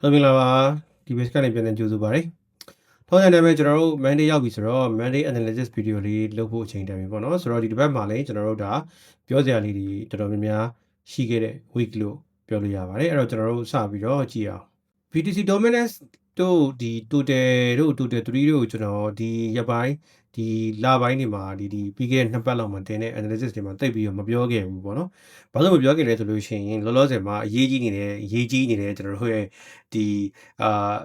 ဟုတ်ပြီလားပါဒီ base ကနေပြန်နေကြိုဆိုပါရစေ။ထောင်းတဲ့နာမည်ကျွန်တော်တို့ Monday ရောက်ပြီဆိုတော့ Monday analysis video လေးလုပ်ဖို့အချိန်တန်ပြီပေါ့နော်။ဆိုတော့ဒီတစ်ပတ်မှာလည်းကျွန်တော်တို့ဒါပြောစရာလေးတွေတော်တော်များများရှိခဲ့တဲ့ week လို့ပြောလို့ရပါတယ်။အဲ့တော့ကျွန်တော်တို့စပြီးတော့ကြည့်အောင်။ BTC dominance တို့ဒီ total တို့ total 3တို့ကျွန်တော်ဒီရက်ပိုင်း ဒီလပိုင်းတွေမှာဒီဒီပြီးခဲ့တဲ့နှစ်ပတ်လောက်မှာတင်တဲ့ analysis တွေမှာတိတ်ပြီးတော့မပြောခဲ့ဘူးပေါ့နော်။ဘာလို့မပြောခဲ့လဲဆိုလို့ရှိရင်လောလောဆယ်မှာအရေးကြီးနေတယ်အရေးကြီးနေတယ်ကျွန်တော်တို့ရဲ့ဒီအာ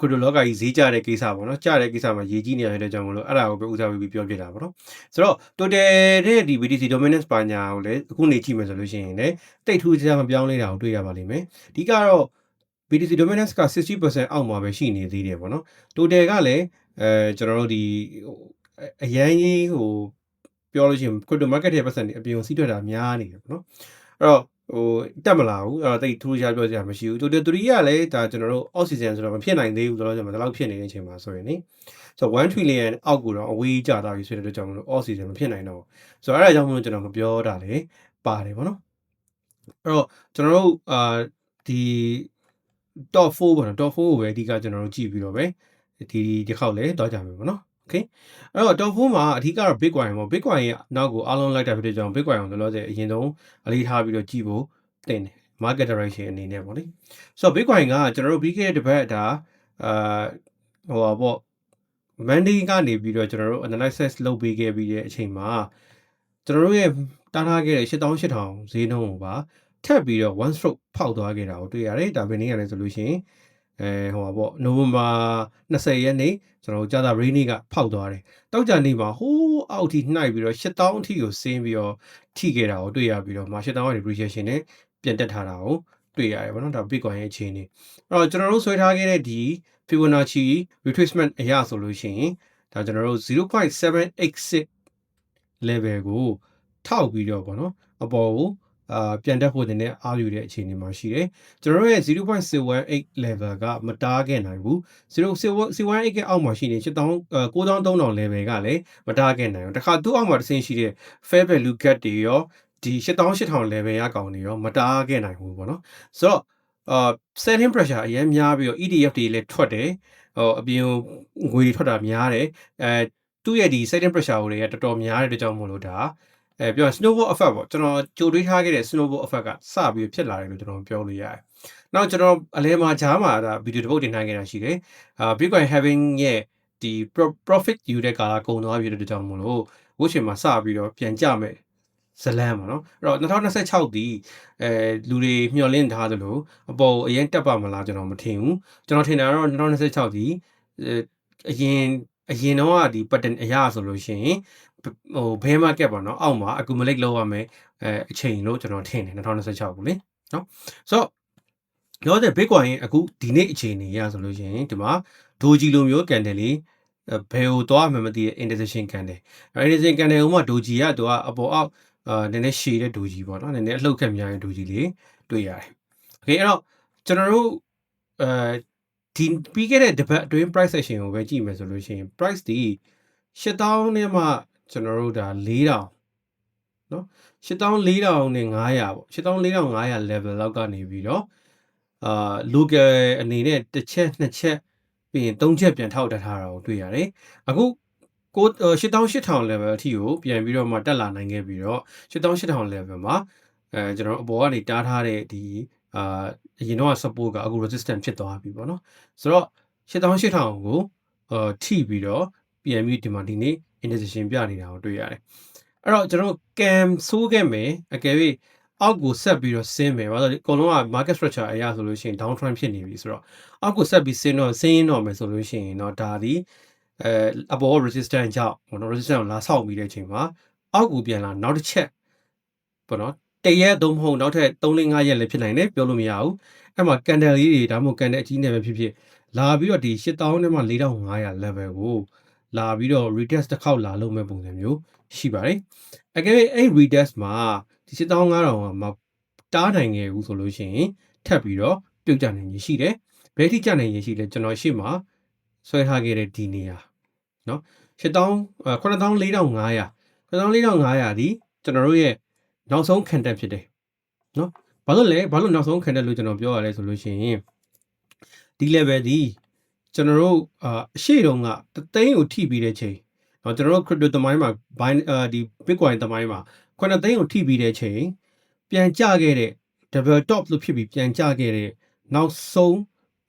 ကိုလိုလောကကြီးဈေးကြတဲ့ကိစ္စပေါ့နော်ကြတဲ့ကိစ္စမှာရေးကြီးနေရတဲ့ကြောင့်မလို့အဲ့ဒါကိုပဲဦးစားပေးပြီးပြောပြတာပေါ့နော်ဆိုတော့ total တဲ့ဒီ BTC dominance ပါညာကိုလည်းအခုနေကြည့်မယ်ဆိုလို့ရှိရင်လည်းတိတ်ထူးခြားမပြောင်းလဲတာကိုတွေ့ရပါလိမ့်မယ်အဓိကတော့ BTC dominance က60%အောက်မှာပဲရှိနေသေးတယ်ပေါ့နော် total ကလည်း အဲကျွန်တော်တို့ဒီဟိုအရန်ကြီးဟိုပြောလို့ရှိရင် crypto market ရဲ့ပတ်စံတွေအပြင်စီးထွက်တာများနေတယ်ပေါ့နော်အဲ့တော့ဟိုတက်မလာဘူးအဲ့တော့တိတ်ထူးခြားပြောစရာမရှိဘူး total 3ကလည်းဒါကျွန်တော်တို့ off season ဆိုတော့မဖြစ်နိုင်သေးဘူးဆိုတော့ကျွန်တော်ဒီလောက်ဖြစ်နေတဲ့အချိန်မှာဆိုရင်နိဆိုတော့1 trillion အောက်ကိုတော့အဝေးကျသွားပြီဆိုတဲ့အတွက်ကြောင့်မလို့ off season မဖြစ်နိုင်တော့ဘူးဆိုတော့အဲ့ဒါကြောင့်မလို့ကျွန်တော်မပြောတာလေပါတယ်ပေါ့နော်အဲ့တော့ကျွန်တော်တို့အာဒီ top 4ပေါ့နော် top 4ကိုပဲအဓိကကျွန်တော်တို့ကြည့်ပြီးတော့ပဲ ဒီဒီခေါက်လဲတော့ကြမယ်ပေါ့နော် okay အဲ့တော့ top 4မှာအဓိကတော့ bitcoin ပေါ့ bitcoin ရဲ့နောက်ကိုအားလုံးလိုက်တာဖြစ်တဲ့ကြောင့် bitcoin ကိုလောလောဆယ်အရင်ဆုံးအလေးထားပြီးတော့ကြည့်ဖို့တင်တယ် market direction အနေနဲ့ပေါ့လေဆိုတော့ bitcoin ကကျွန်တော်တို့ပြီးခဲ့တဲ့တစ်ပတ်ဒါအာဟိုပါပေါ့ Monday ကနေပြီးတော့ကျွန်တော်တို့ analysis လုပ်ပေးခဲ့ပြီးတဲ့အချိန်မှာကျွန်တော်တို့ရဲ့တားထားခဲ့တဲ့8800ဈေးနှုန်းကိုပါထပ်ပြီးတော့ one stroke ဖောက်သွားခဲ့တာကိုတွေ့ရတယ်ဒါပဲနေရတယ်ဆိုလို့ရှိရင် အဲဟိုပါပေါ့နိုဝင်ဘာ20ရက်နေ့ကျွန်တော်တို့ကြာသာရေးနေ့ကဖောက်သွားတယ်တောက်ကြနေ့မှာဟိုးအောက်ထိနှိုက်ပြီးတော့8000အထိကိုဆင်းပြီးတော့ထိခဲ့တာကိုတွေ့ရပြီးတော့မှာ8000ရဲ့ depreciation နဲ့ပြန်တက်ထားတာကိုတွေ့ရတယ်ဗောနော်ဒါ Bitcoin ရဲ့အခြေအနေအဲ့တော့ကျွန်တော်တို့ဆွဲထားခဲ့တဲ့ဒီ Fibonacci retracement အရာဆိုလို့ရှိရင်ဒါကျွန်တော်တို့0.786 level ကိုထောက်ပြီးတော့ဗောနော်အပေါ်ကို အာပြန်တက်ဖို့တဲ့အားယူတဲ့အခြေအနေမှာရှိတယ်ကျွန်တော်တို့ရဲ့0.018 level ကမတားခဲ့နိုင်ဘူး0.018ကအောက်မှာရှိနေ7000 9300 level ကလည်းမတားခဲ့နိုင်ဘူးတခါသူ့အောက်မှာတစ်ဆင့်ရှိတဲ့ fair value gap တွေရောဒီ8800 level ရကောင်တွေရောမတားခဲ့နိုင်ဘူးပေါ့နော်ဆိုတော့အာ selling pressure အရင်များပြီးတော့ ETF တွေလည်းထွက်တယ်ဟိုအပြင်ငွေတွေထွက်တာများတယ်အဲသူ့ရဲ့ဒီ selling pressure တွေကတော်တော်များတဲ့အတွက်ကြောင့်မို့လို့ဒါ အဲပြော snowball effect ပေါ့ကျွန်တော်ကြိုတွေးထားခဲ့တဲ့ snowball effect ကစပြီးဖြစ်လာတယ်လို့ကျွန်တော်ပြောလို့ရတယ်။နောက်ကျွန်တော်အလဲမှာဂျားမှာဒါဗီဒီယိုတစ်ပုတ်တင်ထားခဲ့တာရှိတယ်။အာ Bitcoin having ရဲ့ဒီ profit ယူတဲ့ကာလကုန်သွားပြီတဲ့အတွက်ကြောင့်မို့လို့ဝှေ့ရှင်မှာစပြီးတော့ပြန်ကြမယ်ဇလန်ပါနော်အဲ့တော့2026ဒီအဲလူတွေမျှော်လင့်ထားသလိုအပေါ်အရင်တက်ပါမလားကျွန်တော်မထင်ဘူးကျွန်တော်ထင်တာတော့2026ဒီအရင်အရင်တော့ဒီ pattern အရာဆိုလို့ရှိရင် ဟို bear market ပေါ့နော်အောက်မှာ accumulate လုပ်ရမယ်အဲအချိန်လို့ကျွန်တော်ထင်တယ်2026ဘူးလေနော်ဆိုတော့ပြောတဲ့ Bitcoin ရဲ့အခုဒီနေ့အခြေအနေရဆိုလို့ရှိရင်ဒီမှာဒိုဂျီလိုမျိုးကန်တယ်လေးဘယ်ကိုသွားမှမသိတဲ့ indecision ကန်တယ် indecision ကန်တယ်ဥမာဒိုဂျီကသူကအပေါ်အောက်အာနည်းနည်းရှည်တဲ့ဒိုဂျီပေါ့နော်နည်းနည်းအလှုပ်ခက်များတဲ့ဒိုဂျီလေးတွေ့ရတယ်။ Okay အဲ့တော့ကျွန်တော်တို့အဲဒီပြီးခဲ့တဲ့တပတ်အတွင်း price section ကိုပဲကြည့်မယ်ဆိုလို့ရှိရင် price ဒီ8000နဲ့မှ ကျွန်တော်တို့ဒါ4000နော်8400နဲ့900ပေါ့8400 level လောက်ကနေပြီးတော့အာ local အနေနဲ့တစ်ချက်နှစ်ချက်ပြီးရင်သုံးချက်ပြန်ထောက်တက်ထားတာကိုတွေ့ရတယ်။အခုကို8800 level အထိကိုပြန်ပြီးတော့မှတက်လာနိုင်ခဲ့ပြီးတော့8800 level မှာအဲကျွန်တော်အပေါ်ကနေတားထားတဲ့ဒီအာအရင်တော့ support ကအခု resistance ဖြစ်သွားပြီပေါ့နော်ဆိုတော့8800ကိုအာထိပြီးတော့ပြန်ပြီးဒီမှာဒီနေ့ indecision ပြနေတာကိုတွေ့ရတယ်အဲ့တော့ကျွန်တော် cam ဆိုးခဲ့မယ်အကယ်၍အောက်ကိုဆက်ပြီးတော့ဆင်းမယ်ဘာလို့လဲအကုန်လုံးက market structure အရာဆိုလို့ရှိရင် down trend ဖြစ်နေပြီဆိုတော့အောက်ကိုဆက်ပြီးဆင်းတော့ဆင်းရင်တော့မယ်ဆိုလို့ရှိရင်တော့ဒါဒီအဲအပေါ် resistance ကြောင့်ဘောနော် resistance ကိုလာဆောက်ပြီးတဲ့အချိန်မှာအောက်ကိုပြန်လာနောက်တစ်ချက်ဘောနော်တရက်သုံးမဟုတ်နောက်ထပ်3 4 5ရက်လည်းဖြစ်နိုင်တယ်ပြောလို့မရဘူးအဲ့မှာ candle လေးတွေဒါမှမဟုတ် candle အကြီးနဲ့ပဲဖြစ်ဖြစ်လာပြီးတော့ဒီ8000နဲ့မှ4500 level ကို လာပြီးတော့ retest တစ်ခေါက်လာလုပ်မဲ့ပုံစံမျိုးရှိပါတယ်။အကယ်၍အဲ့ retest မှာဒီ7500မှာတားနိုင်ခဲ့ဘူးဆိုလို့ရှိရင်ထပ်ပြီးတော့ပြုတ်ကျနိုင်ရရှိတယ်။ဘယ်ထိကျနိုင်ရရှိလဲကျွန်တော်ရှေ့မှာဆွဲထားခဲ့တဲ့ဒီနေရာနော်7000 9400 9400ဒီကျွန်တော်တို့ရဲ့နောက်ဆုံးခံတက်ဖြစ်တယ်နော်ဘာလို့လဲဘာလို့နောက်ဆုံးခံတက်လို့ကျွန်တော်ပြောရလဲဆိုလို့ရှိရင်ဒီ level ဒီ ကျွန်တော်တို့အာအရှိတုန်းကတသိန်းကိုထိပြီးတဲ့ချိန်เนาะကျွန်တော်တို့ crypto သမိုင်းမှာ buy အာဒီ bitcoin သမိုင်းမှာ9သိန်းကိုထိပြီးတဲ့ချိန်ပြန်ကျခဲ့တဲ့ double top လို့ဖြစ်ပြီးပြန်ကျခဲ့တဲ့နောက်ဆုံး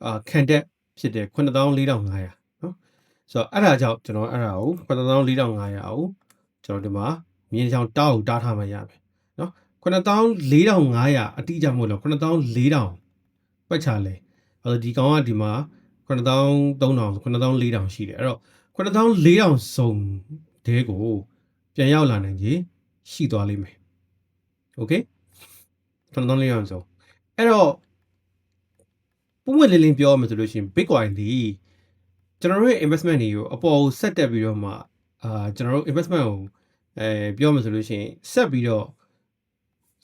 အာခံတက်ဖြစ်တဲ့94,500เนาะဆိုတော့အဲ့ဒါကြောင့်ကျွန်တော်အဲ့ဒါကို94,500ကိုကျွန်တော်ဒီမှာမြင်းချောင်းတောက်ကိုတားထားမှရမယ်เนาะ94,500အတိအကျမဟုတ်တော့94,000ပတ်ချလဲအဲ့တော့ဒီကောင်ကဒီမှာ 9300 9400ရှိတယ်အဲ့တော့9400စုံတဲကိုပြန်ရောက်လာနိုင်ကြီးရှိသွားလိမ့်မယ်โอเค9400စုံအဲ့တော့ပုံမှန်လင်းလင်းပြောရမယ်ဆိုလို့ရှိရင် Bitcoin ဒီကျွန်တော်တို့ရဲ့ investment တွေကိုအပေါ်ကိုဆက်တက်ပြီးတော့မှအာကျွန်တော်တို့ investment ကိုအဲပြောမှဆိုလို့ရှိရင်ဆက်ပြီးတော့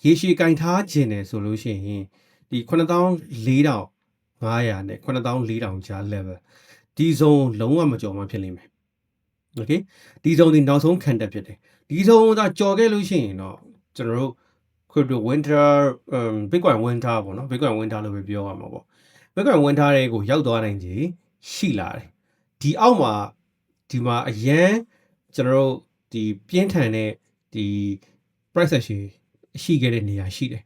ရေရှည်ကင်ထားခြင်းတယ်ဆိုလို့ရှိရင်ဒီ9400 500နဲ့9400ကြား level ဒီဇုံလုံးဝမကျော်မှဖြစ်လိမ့်မယ် okay ဒီဇုံဒီနောက်ဆုံးခံတက်ဖြစ်တယ်ဒီဇုံသာကျော်ခဲ့လို့ရှိရင်တော့ကျွန်တော်တို့ crypto winter um bitcoin winter ပေါ့နော် bitcoin winter လို့ပဲပြောရမှာပေါ့ bitcoin winter တွေကိုရောက်သွားနိုင်ကြီးရှိလာတယ်ဒီအောက်မှာဒီမှာအရန်ကျွန်တော်တို့ဒီပြင်းထန်တဲ့ဒီ price action ရှိခဲ့တဲ့နေရာရှိတယ်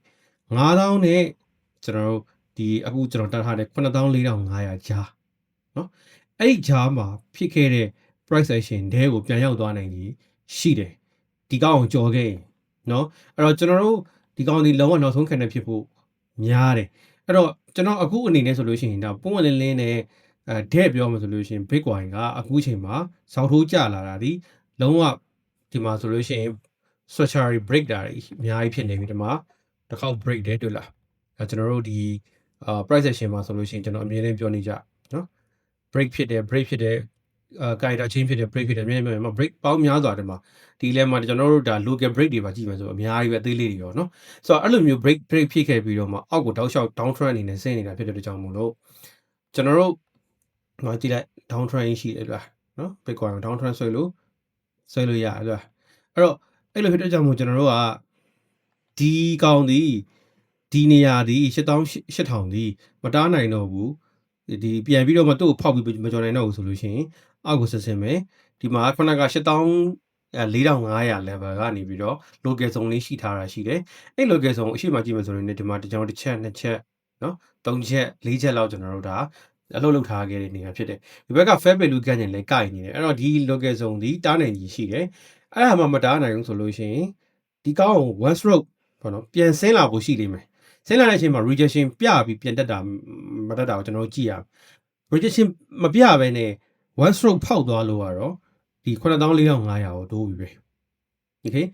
9000နဲ့ကျွန်တော်တို့ ဒီအခုကျွန်တော်တတ်ထားတဲ့94,500ကြားเนาะအဲ့ဒီကြားမှာဖြစ်ခဲ့တဲ့ price action တဲကိုပြန်ရောက်သွားနိုင်ကြီးရှိတယ်ဒီကောင်းကိုကြော်ခဲ့ရင်เนาะအဲ့တော့ကျွန်တော်တို့ဒီကောင်းဒီလုံးဝနောက်ဆုံးခံနေဖြစ်ဖို့များတယ်အဲ့တော့ကျွန်တော်အခုအနေနဲ့ဆိုလို့ရှိရင်ဒါပုံမှန်လင်းလင်းနဲ့အဲတဲ့ပြောမှဆိုလို့ရှိရင် Bitcoin ကအခုချိန်မှာစောက်ထိုးကျလာတာဒီလုံးဝဒီမှာဆိုလို့ရှိရင် structure break တာတွေအများကြီးဖြစ်နေပြီဒီမှာတစ်ခေါက် break တယ်တွေ့လားအဲကျွန်တော်တို့ဒီ အာ price action မှာဆိုလို့ရှိရင်ကျွန်တော်အမြဲတမ်းပြောနေကြနော် break ဖြစ်တယ် break ဖြစ်တယ်အာ guide chain ဖြစ်တယ် break ဖြစ်တယ်အမြဲတမ်း break ပေါင်းများစွာတယ်မှာဒီလဲမှာကျွန်တော်တို့ဒါ local break တွေပါကြည့်မယ်ဆိုအများကြီးပဲအသေးလေးတွေရောနော်ဆိုတော့အဲ့လိုမျိုး break break ဖြစ်ခဲ့ပြီးတော့မှအောက်ကိုတောက်လျှောက် down trend အနေနဲ့ဆင်းနေတာဖြစ်တဲ့အတွက်ကြောင့်မို့လို့ကျွန်တော်တို့ဟောကြည့်လိုက် down trend ရှိတယ်လားနော် bitcoin down trend ဆွဲလို့ဆွဲလို့ရတယ်လားအဲ့တော့အဲ့လိုဖြစ်တဲ့ကြောင့်မို့ကျွန်တော်တို့ကဒီကောင်ဒီ ဒီနေရာဒီ8000 8000ဒီမတားနိုင်တော့ဘူးဒီပြန်ပြီးတော့မှသူ့ကိုဖောက်ပြီးမကြော်နိုင်တော့ဘူးဆိုလို့ရှိရင်အောက်ကိုဆက်ဆင်းမယ်ဒီမှာခုနက8000 4500 level ကနေပြီးတော့ local zone လေးရှိထားတာရှိတယ်အဲ့ local zone အရှိမကြည့်မယ်ဆိုရင်ဒီမှာကျွန်တော်တစ်ချက်နှစ်ချက်နော်သုံးချက်လေးချက်လောက်ကျွန်တော်တို့ဒါအလုပ်လုပ်ထားခဲ့တဲ့နေရာဖြစ်တယ်ဒီဘက်က fair value ကန်ရင်လည်းကိုက်နေတယ်အဲ့တော့ဒီ local zone ဒီတားနိုင်ကြီးရှိတယ်အဲ့ဒါမှမတားနိုင်ဘူးဆိုလို့ရှိရင်ဒီကောင်း one stroke ပေါ့နော်ပြန်ဆင်းလာဖို့ရှိလိမ့်မယ် ဆင်းလာတဲ့အချိန်မှာ rejection ပြပြီးပြန်တက်တာမတက်တာကိုကျွန်တော်တို့ကြည့်ရအောင် rejection မပြဘဲနဲ့ one stroke ဖောက်သွားလို့ကတော့ဒီ94,500ကိုတိုးပြီပဲ okay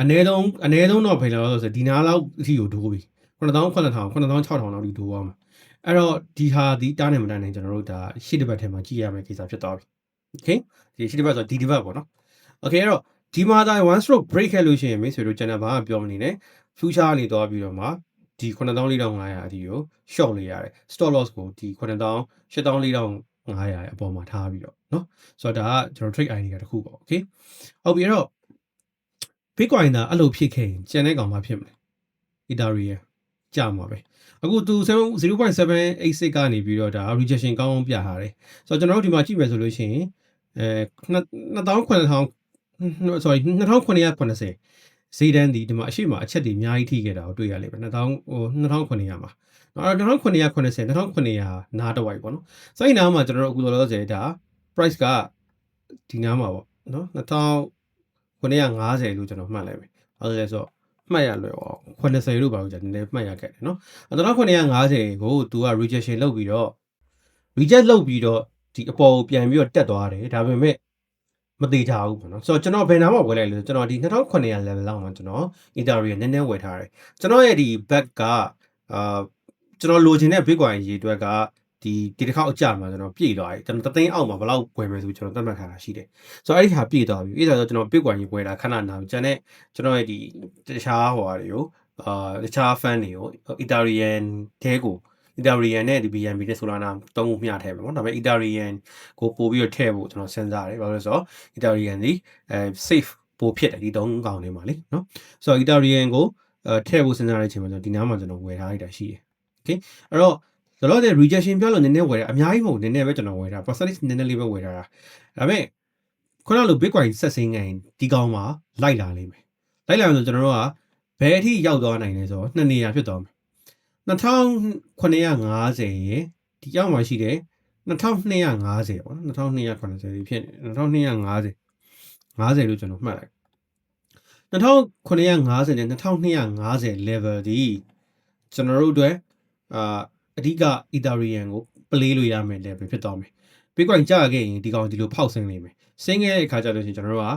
အနည်းဆုံးအနည်းဆုံးတော့ဖိလာလို့ဆိုဒီနားလောက်အထိကိုတိုးပြီ9,900 9,600လောက်ထိတိုးသွားမှာအဲ့တော့ဒီဟာဒီတားနေမတန်းနေကျွန်တော်တို့ဒါရှေ့တစ်ပတ်ထဲမှာကြည့်ရမယ့်ကိစ္စဖြစ်သွားပြီ okay ဒီရှေ့တစ်ပတ်ဆိုဒီတစ်ပတ်ပေါ့နော် okay အဲ့တော့ဒီမှာဒါ one stroke break ခဲ့လို့ရှိရင်မိတ်ဆွေတို့ကျွန်တော်ဘာမှပြောမနေနဲ့ future ကနေသွားပြီးတော့မှ ဒီ94,500အထိကို short လေးရတယ် stop loss ကိုဒီ9000 84,500အပေါ်မှာထားပြီးတော့เนาะဆိုတော့ဒါကကျွန်တော် trade idea တစ်ခုပေါ့ okay ဟုတ်ပြီအဲ့တော့ bitcoin ဒါအဲ့လိုဖြစ်ခဲ့ရင်ကျန်တဲ့ကောင်မှဖြစ်မလဲ ethereum ကြာမှာပဲအခုသူ0.786ကနေပြီးတော့ဒါ rejection ကောင်းအောင်ပြထားတယ်ဆိုတော့ကျွန်တော်တို့ဒီမှာကြည့်မယ်ဆိုလို့ရှိရင်အဲ2900 sorry 2980 ဈေးတန်းဒီဒီမှာအရှိမအချက်တွေအများကြီးထိခဲ့တာကိုတွေ့ရလိမ့်မယ်2000ဟို2900မှာနော်2980 2900နားတစ်ဝိုက်ပေါ့နော်စိုက်နားမှာကျွန်တော်တို့အခုလောလောဆယ်ဒါ price ကဒီနားမှာပေါ့နော်2950လို့ကျွန်တော်မှတ်လိုက်မယ်ဟုတ်တယ်ဆိုတော့မှတ်ရလွယ်အောင်80လို့ပါလို့ကြာနည်းနည်းမှတ်ရခဲ့တယ်နော်2950ကိုသူက rejection လုပ်ပြီးတော့ reject လုပ်ပြီးတော့ဒီအပေါ်ကိုပြန်ပြီးတော့တက်သွားတယ်ဒါပေမဲ့ မသေးချဘူးပေါ့နော်ဆိုတော့ကျွန်တော်ဘယ်နာမှဝယ်လိုက်လဲဆိုကျွန်တော်ဒီ2900 level လောက်မှာကျွန်တော် interior နည်းနည်းဝယ်ထားတယ်ကျွန်တော်ရဲ့ဒီ back ကအာကျွန်တော်လိုချင်တဲ့ bitcoin ရေအတွက်ကဒီဒီတစ်ခေါက်အကြမှာကျွန်တော်ပြည့်သွားပြီကျွန်တော်တသိန်းအောက်မှာဘယ်လောက်ဝယ်မယ်ဆိုကျွန်တော်သတ်မှတ်ထားတာရှိတယ်ဆိုတော့အဲ့ဒီဟာပြည့်သွားပြီအဲ့ဒါဆိုကျွန်တော် bitcoin ရေဝယ်တာခဏနာပြီကျန်တဲ့ကျွန်တော်ရဲ့ဒီတခြားဟိုဟာတွေကိုအာတခြား fan တွေကို Ethereum တဲကို Ethereum နဲ့ဒီ BNB နဲ့ Solana သုံးခုမျှထည့်မယ်ပေါ့ဒါပေမဲ့ Ethereum ကိုပို့ပြီးတော့ထည့်ဖို့ကျွန်တော်စဉ်းစားတယ်ဘာလို့လဲဆိုတော့ Ethereum ဒီအဲ safe ပို့ဖြစ်တယ်ဒီသုံးကောင်လေးမှာလေနော်ဆိုတော့ Ethereum ကိုအဲထည့်ဖို့စဉ်းစားတဲ့အချိန်မှာကျွန်တော်ဒီနားမှာကျွန်တော်ဝယ်ထားလိုက်တာရှိတယ် okay အဲ့တော့ဆိုတော့ rejection ပြောလို့နည်းနည်းဝယ်တာအများကြီးမဟုတ်နည်းနည်းပဲကျွန်တော်ဝယ်တာ percentage နည်းနည်းလေးပဲဝယ်တာဒါပေမဲ့ခုနလို bitcoin ဆက်စင်းငိုင်းဒီကောင်မှာလိုက်လာလိမ့်မယ်လိုက်လာလို့ကျွန်တော်တို့ကဘယ်အထိရောက်သွားနိုင်လဲဆိုတော့နှစ်နေရာဖြစ်သွားမယ် 2950ရေဒီရောက်မှရှိတယ်2250ပေါ့နော်2280ဒီဖြစ်နေ2250 50လို့ကျွန်တော်မှတ်လိုက်2950နဲ့2250 level ဒီကျွန်တော်တို့အတွက်အာအဓိက Ethereum ကို play လို့ရမယ် level ဖြစ်သွားမယ် Bitcoin ကြာခဲ့ရင်ဒီကောင်ဒီလိုဖောက်ဆင်းနေမယ်ဆင်းခဲ့တဲ့အခါကျတော့ကျွန်တော်တို့က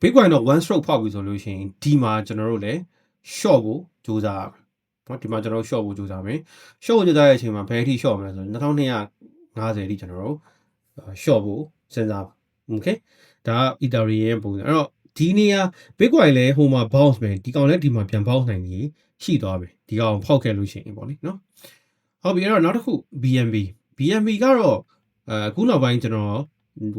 Bitcoin တော့ one stroke ဖောက်ပြီဆိုလို့ရှိရင်ဒီမှာကျွန်တော်တို့လည်း short ဖို့ကြိုးစားရမယ် เนาะဒီမှာကျွန်တော်တို့ short ဖို့ကြိုးစားမယ် short ဖို့ကြိုးစားတဲ့အချိန်မှာဘယ်အထိ short မလဲဆိုတော့2250အထိကျွန်တော်တို့ short ဖို့စဉ်းစားပါ okay ဒါက Ethereum ပုံစံအဲ့တော့ဒီနေရာ Bitcoin လည်းဟိုမှာ bounce ပဲဒီကောင်လည်းဒီမှာပြန် bounce နိုင်ကြီးရှိသွားပြီဒီကောင်ဖောက်ခဲ့လို့ရှိရင်ပေါ့လေနော်ဟုတ်ပြီအဲ့တော့နောက်တစ်ခု BNB BNB ကတော့အဲအခုနောက်ပိုင်းကျွန်တော်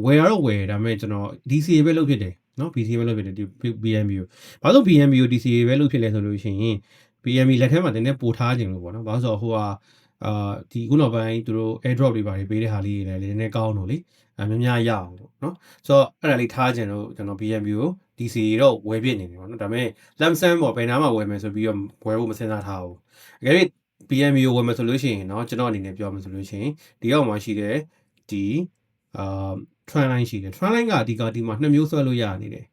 ဝယ်ရတော့ဝယ်ဒါပေမဲ့ကျွန်တော် DCA ပဲလုပ်ဖြစ်တယ်နော် BCA ပဲလုပ်ဖြစ်တယ်ဒီ BNB ကိုဘာလို့ BNB ကို DCA ပဲလုပ်ဖြစ်လဲဆိုလို့ရှိရင် BNB လက်ထဲမှာတင်းနေပို့ထားခြင်းလို့ပေါ့နော်ဘာလို့ဆိုတော့ဟိုဟာအာဒီခုနောက်ပိုင်းသူတို့ airdrop တွေပါတယ်ပေးတဲ့ဟာလေးတွေလည်းနည်းနည်းကောင်းတော့လေအများများရအောင်လို့နော်ဆိုတော့အဲ့ဒါလေးထားခြင်းလို့ကျွန်တော် BNB ကို DC တော့ဝယ်ပြစ်နေတယ်ပေါ့နော်ဒါပေမဲ့ lump sum ပေါ့ဘယ်နားမှာဝယ်မယ်ဆိုပြီးတော့ဝယ်ဖို့မစင်စားထားဘူးအကယ်၍ BNB ကိုဝယ်မယ်ဆိုလို့ရှိရင်เนาะကျွန်တော်အနေနဲ့ပြောမယ်ဆိုလို့ရှိရင်ဒီအောက်မှာရှိတဲ့ဒီအာ trend line ရှိတယ် trend line ကဒီကဒီမှာနှစ်မျိုးဆွဲလို့ရနေတယ်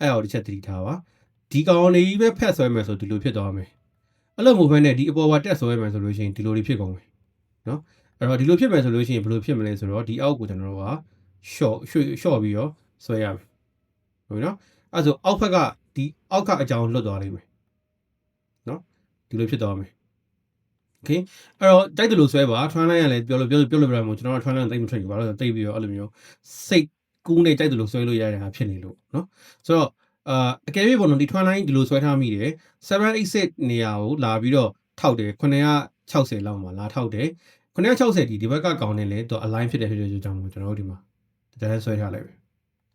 အဲ့ဒါကိုတစ်ချက်သတိထားပါဒီကောင်လေးပဲဖက်ဆွဲမယ်ဆိုဒီလိုဖြစ်သွားမယ် အဲ့လိုမျိုးပဲနဲ့ဒီအပေါ်ကတက်ဆွဲမယ်ဆိုလို့ရှိရင်ဒီလိုတွေဖြစ်ကုန်မယ်เนาะအဲ့တော့ဒီလိုဖြစ်မယ်ဆိုလို့ရှိရင်ဘယ်လိုဖြစ်မလဲဆိုတော့ဒီအောက်ကိုကျွန်တော်တို့က short ရွှေ short ပြီးတော့ဆွဲရမယ်ဟုတ်ပြီနော်အဲ့ဆိုအောက်ဘက်ကဒီအောက်ကအကြောင်းလွတ်သွားလိမ့်မယ်နော်ဒီလိုဖြစ်သွားမယ်โอเคအဲ့တော့တိုက်တယ်လို့ဆွဲပါ trend line ကလည်းပြောလို့ပြောလို့ပြောလို့ပြရမှာကျွန်တော်က trend line တိတ်မထွက်ဘူးဘာလို့လဲတိတ်ပြီးတော့အဲ့လိုမျိုးစိတ်ကူးနေတိုက်တယ်လို့ဆွဲလို့ရတဲ့ဟာဖြစ်နေလို့နော်ဆိုတော့ အာအကယ်၍ပေါ့နော်ဒီထွန်းလိုင်းဒီလိုဆွဲထားမိတယ်786နေရာကိုလာပြီးတော့ထောက်တယ်960လောက်မှာလာထောက်တယ်960ဒီဒီဘက်ကကောင်းနေလဲသူ align ဖြစ်တယ်ဖြစ်တဲ့ကြောင့်ကျွန်တော်တို့ဒီမှာတန်းဆွဲထားလိုက်ပြီ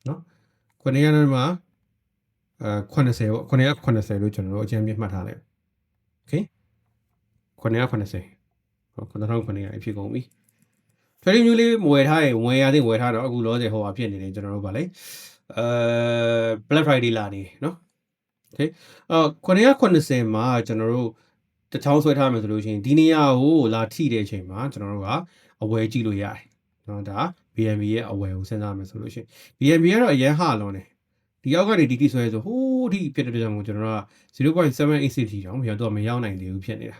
နော်900မှာအဲ80ပေါ့980လို့ကျွန်တော်တို့အကြံပြမှတ်ထားလိုက် Okay 980ဟုတ်9900အဖြစ်ကုန်ပြီ trading view လေးဝယ်ထားရင်ဝယ်ရတဲ့ဝယ်ထားတော့အခုလောဆယ်ဟိုဟာဖြစ်နေတယ်ကျွန်တော်တို့ဗာလေ အဲ Black Friday လာနေเนาะโอเคအော်980မှာကျွန်တော်တို့တချောင်းဆွဲထားမယ်ဆိုလို့ရှိရင်ဒီနေရာကိုလာထိတဲ့အချိန်မှာကျွန်တော်တို့ကအဝယ်ကြည့်လို့ရတယ်เนาะဒါ BNB ရဲ့အဝယ်ကိုစဉ်းစားမယ်ဆိုလို့ရှိရင် BNB ကတော့အရင်ဟလွန်တယ်ဒီအောက်ကနေဒီတိဆွဲဆိုဟိုးဒီဖြစ်တဲ့ကြောင့်မို့ကျွန်တော်တို့က0.786ထိတောင်မရောက်တော့မရောက်နိုင်သေးဘူးဖြစ်နေတာ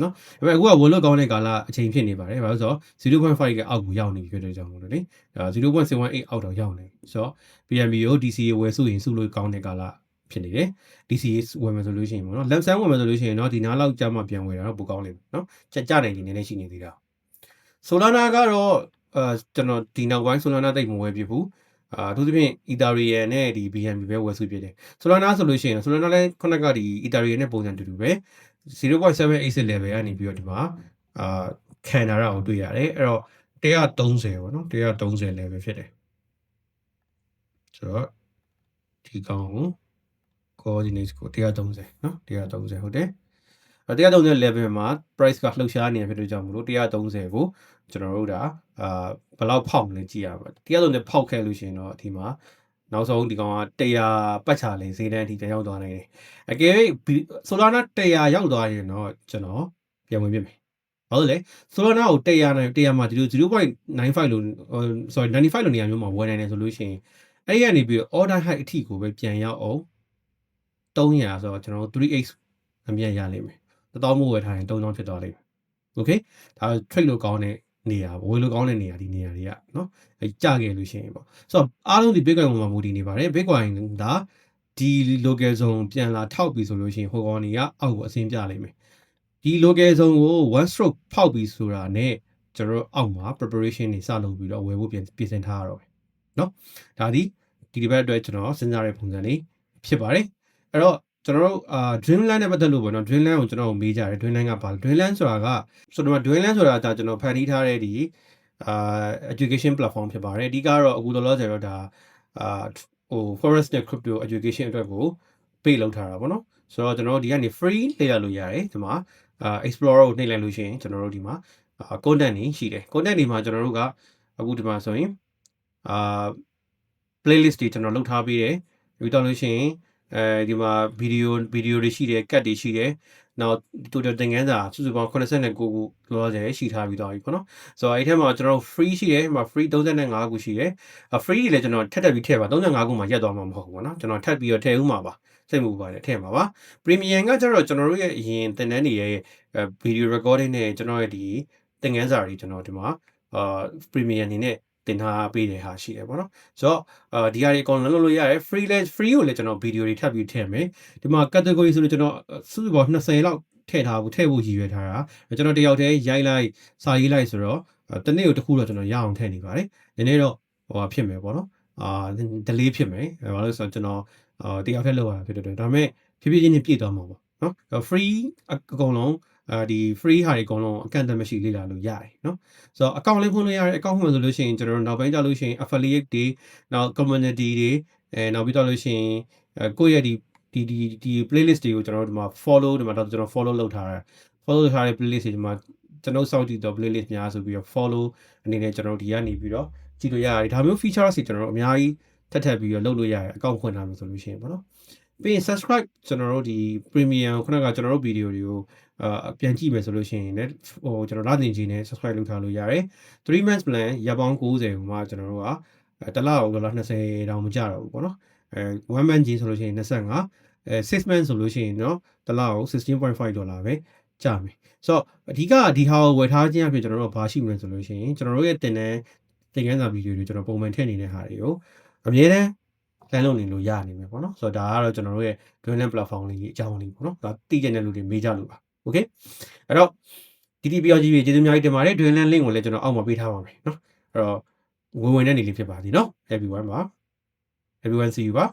နော်ဒါပေမဲ့အခုကဝလွတ်ကောင်းတဲ့ကာလအချိန်ဖြစ်နေပါတယ်ဘာလို့ဆိုတော့0.5ကအောက်ကိုရောက်နေပြီဖြစ်တဲ့ကြောင့်မို့လို့လေဒါ0.718အောက်တော့ရောက်နေဆိုတော့ BNB ကို DCA ဝယ်စုရင်စုလို့ကောင်းတဲ့ကာလဖြစ်နေတယ် DCA ဝယ်မယ်ဆိုလို့ရှိရင်ပေါ့နော် lamp sun ဝယ်မယ်ဆိုလို့ရှိရင်တော့ဒီနားလောက်ကြာမှပြန်ဝယ်တာတော့ပိုကောင်းလိမ့်မယ်နော်ကြကြနိုင်နေနေရှိနေသေးတာ Solana ကတော့အဲကျွန်တော်ဒီနောက်ပိုင်း Solana တိတ်မဝယ်ပြဘူးအာသူသဖြင့် Ethereum နဲ့ဒီ BNB ပဲဝယ်စုပြတယ် Solana ဆိုလို့ရှိရင် Solana လည်းခုနကဒီ Ethereum နဲ့ပုံစံတူတူပဲ 0.786 level ကနေပြီးတော့ဒီမှာအာခံနာတာကိုတွေ့ရတယ်အဲ့တော့130ပေါ့နော်130 level ဖြစ်တယ်ဆိုတော့ဒီကောင်ကို coordinates ကို130နော်130ဟုတ်တယ်အဲ့130 level မှာ price ကလှုပ်ရှားနေဖြစ်တဲ့ကြောင့်မလို့130ကိုကျွန်တော်တို့ဒါအာဘယ်လောက်ဖောက်မလဲကြည့်ရပါ130ဖောက်ခဲ့လို့ရှိရင်တော့ဒီမှာ နောက်ဆုံးဒီကောင်က100ပတ်ချလေဈေးတန်းအထိပြန်ရောက်သွားနိုင်တယ်။အကယ်၍ Solana 100ရောက်သွားရင်တော့ကျွန်တော်ပြန်ဝင်ပြမယ်။ဘာလို့လဲ။ Solana ကို100နိုင်100မှာဒီလို0.95လို့ sorry 95လို့နေရာမျိုးမှာဝယ်နိုင်တယ်ဆိုလို့ရှိရင်အဲ့ဒီကနေပြီး order high အထိကိုပဲပြန်ရောက်အောင်300ဆိုတော့ကျွန်တော် 3x အမြတ်ရလိမ့်မယ်။တသောမို့ဝယ်ထားရင်3000ဖြစ်သွားလိမ့်မယ်။ Okay ဒါ trade လို့ကောင်းတဲ့ နေရာဝယ်လို့ကောင်းတဲ့နေရာဒီနေရာတွေကနော်အဲကြခဲ့လို့ရှိရင်ပေါ့ဆိုတော့အားလုံးဒီ Bitcoin ပေါ်မှာမူတည်နေပါတယ် Bitcoin ဒါဒီ local zone ပြန်လာထောက်ပြီဆိုလို့ရှိရင်ဟိုကောင်တွေကအောက်ကိုအဆင်းပြလိမ့်မယ်ဒီ local zone ကို one stroke ဖောက်ပြီဆိုတာနဲ့ကျွန်တော်တို့အောက်မှာ preparation တွေစလုပ်ပြီးတော့ဝယ်ဖို့ပြင်ပြင်ဆင်ထားရတော့ပဲเนาะဒါဒီဒီဒီဘက်အတွက်ကျွန်တော်စဉ်းစားတဲ့ပုံစံလေးဖြစ်ပါတယ်အဲ့တော့ ကျွန်တော်တို့အာ Dreamland နဲ့ပတ်သက်လို့ပေါ့နော် Dreamland ကိုကျွန်တော်မေးကြတယ် Dreamland ကဘာလဲ Dreamland ဆိုတာကဆိုတော့ Dreamland ဆိုတာဒါကျွန်တော်ဖန်တီးထားတဲ့ဒီအာ education platform ဖြစ်ပါတယ်အဓိကတော့အခုလောလောဆယ်တော့ဒါအာဟို forest နဲ့ crypto education အတွက်ကို pay လုပ်ထားတာပေါ့နော်ဆိုတော့ကျွန်တော်တို့ဒီကနေ free လေ့ရလို့ရတယ်ဒီမှာအာ explorer ကိုနှိပ်လိုက်လို့ရှိရင်ကျွန်တော်တို့ဒီမှာအာ content တွေရှိတယ် content တွေမှာကျွန်တော်တို့ကအခုဒီမှာဆိုရင်အာ playlist တွေကျွန်တော်လုပ်ထားပေးတယ်ပြီးတော့လို့ရှိရင် အဲဒီမှာဗီဒီယိုဗီဒီယိုတွေရှိတယ်ကတ်တွေရှိတယ်နောက်တူတူသင်ခန်းစာစုစုပေါင်း89ခုလောလောဆယ်ရှိထားပြီးတော့ပြီပေါ့နော်ဆိုတော့အဲ့ထဲမှာကျွန်တော်တို့ free ရှိတယ်ဒီမှာ free 35ခုရှိတယ်အ free တွေလည်းကျွန်တော်ထပ်ထပ်ပြီးထည့်ပါ35ခုမှရက်သွားမှာမဟုတ်ဘူးပေါ့နော်ကျွန်တော်ထပ်ပြီးတော့ထည့်ဦးမှာပါစိတ်မပူပါနဲ့ထည့်မှာပါ premium ကကျတော့ကျွန်တော်တို့ရဲ့အရင်သင်တန်းတွေရဲ့ video recording နဲ့ကျွန်တော်ရဲ့ဒီသင်ခန်းစာတွေကျွန်တော်ဒီမှာအာ premium အနေနဲ့ တင်ထားပေးတဲ့ဟာရှိတယ်ပေါ့နော်ဆိုတော့အာဒီဟာတွေအကုန်လုံးလုပ်လို့ရတယ် free လဲ free ကိုလည်းကျွန်တော် video တွေထပ်ပြီးထည့်မယ်ဒီမှာ category ဆိုလို့ကျွန်တော်စုစုပေါင်း20လောက်ထည့်ထားဘူးထည့်ဖို့ရည်ရွယ်ထားတာကျွန်တော်တယောက်တည်းရိုက်လိုက်စာရေးလိုက်ဆိုတော့တနေ့ကိုတစ်ခုတော့ကျွန်တော်ရအောင်ထည့်နေပါတယ်နည်းနည်းတော့ဟိုဖြစ်မယ်ပေါ့နော်အာ delay ဖြစ်မယ်ဘာလို့လဲဆိုတော့ကျွန်တော်အာတယောက်တည်းလောက်ရတာဖြစ်တဲ့အတွက်ဒါပေမဲ့ဖြည်းဖြည်းချင်းပြည့်သွားမှာပေါ့နော် free အကုန်လုံး အာဒီ free ဟာတွေအကုန်လုံးအကန့်အသတ်မရှိလေ့လာလို့ရတယ်နော်ဆိုတော့ account လေးဖွင့်လို့ရတယ် account ဖွင့်ဆိုလို့ရှိရင်ကျွန်တော်တို့နောက်ပိုင်းကျလို့ရှိရင် affiliate တွေနောက် community တွေအဲနောက်ပြီးတော့လို့ရှိရင်အဲကိုယ့်ရဲ့ဒီဒီဒီဒီ playlist တွေကိုကျွန်တော်တို့ဒီမှာ follow ဒီမှာတော့ကျွန်တော် follow လုပ်ထားတာ follow လုပ်ထားတဲ့ playlist တွေဒီမှာကျွန်တော်စောင့်ကြည့်တော့ playlist များဆိုပြီးတော့ follow အနေနဲ့ကျွန်တော်တို့ဒီကနေပြီးတော့ကြည့်လို့ရတယ်ဒါမျိုး feature တွေကျွန်တော်တို့အများကြီးထပ်ထပ်ပြီးတော့လုပ်လို့ရတယ် account ဖွင့်ထားမယ်ဆိုလို့ရှိရင်ပေါ့နော် ပြီးရင် subscribe ကျွန်တော်တို့ဒီ premium ခုနကကျွန်တော်တို့ဗီဒီယိုတွေကိုအာပြန်ကြည့်မယ်ဆိုလို့ရှိရင်လည်းဟိုကျွန်တော်လာတင်ကြီးနဲ့ subscribe လုပ်ထားလို့ရတယ်3 months plan ရပ်ပေါင်း90ကိုမှကျွန်တော်တို့ကတစ်လကိုဒေါ်လာ20တောင်မကြတော့ဘူးပေါ့နော်အဲ1 month ကြီးဆိုလို့ရှိရင်25အဲ6 months ဆိုလို့ရှိရင်တော့တစ်လကို16.5ဒေါ်လာပဲကြမယ်ဆိုတော့အဓိကဒီဟာကိုဝယ်ထားခြင်းအဖြစ်ကျွန်တော်တို့ဘာရှိမလဲဆိုလို့ရှိရင်ကျွန်တော်တို့ရဲ့တင်တဲ့သင်ခန်းစာဗီဒီယိုတွေကျွန်တော်ပုံမှန်ထည့်နေတဲ့ဟာတွေကိုအမြဲတမ်း လမ်းလုံးနေလို့ရနေမယ်ပေါ့နော်ဆိုတော့ဒါကတော့ကျွန်တော်တို့ရဲ့ Greenland platform လေးအကြောင်းလေးပေါ့နော်ဒါသိကျင်တဲ့လူတွေမေးကြလို့ပါ okay အဲ့တော့ဒီဒီပြောကြီးပြီကျေးဇူးအများကြီးတင်ပါတယ် Greenland link ကိုလည်းကျွန်တော်အောက်မှာပေးထားပါမယ်နော်အဲ့တော့ဝင်ဝင်တဲ့နေလေးဖြစ်ပါသည်နော် everyone ပါ everyone see you ပါ